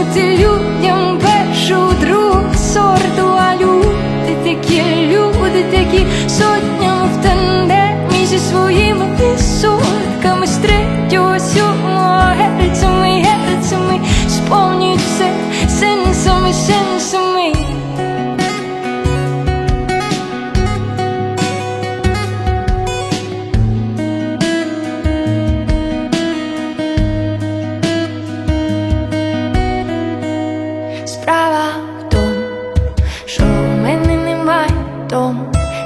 Суханути людям першу другу сорту,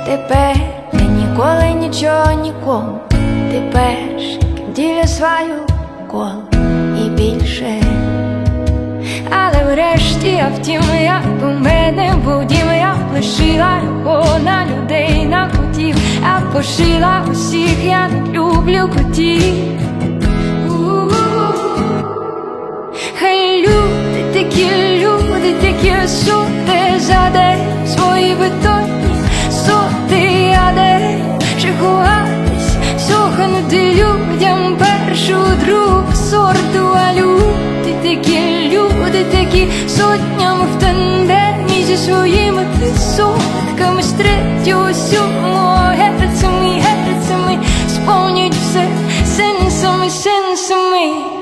Тепер я ніколи нічого нікому. Ким ділю свою коло і більше. Але врешті я втім, як у мене був дім, я лишила його на людей, на котів, а пошила усіх, я не люблю котів. Хай люди такі, люди такі сути за день свої бетонні сохнути людям першу друг сорту, а люди такі, люди такі сотням в тандемі зі своїми відсотками з третього сьомого герцями, герцями сповнюють все сенсами, сенсами.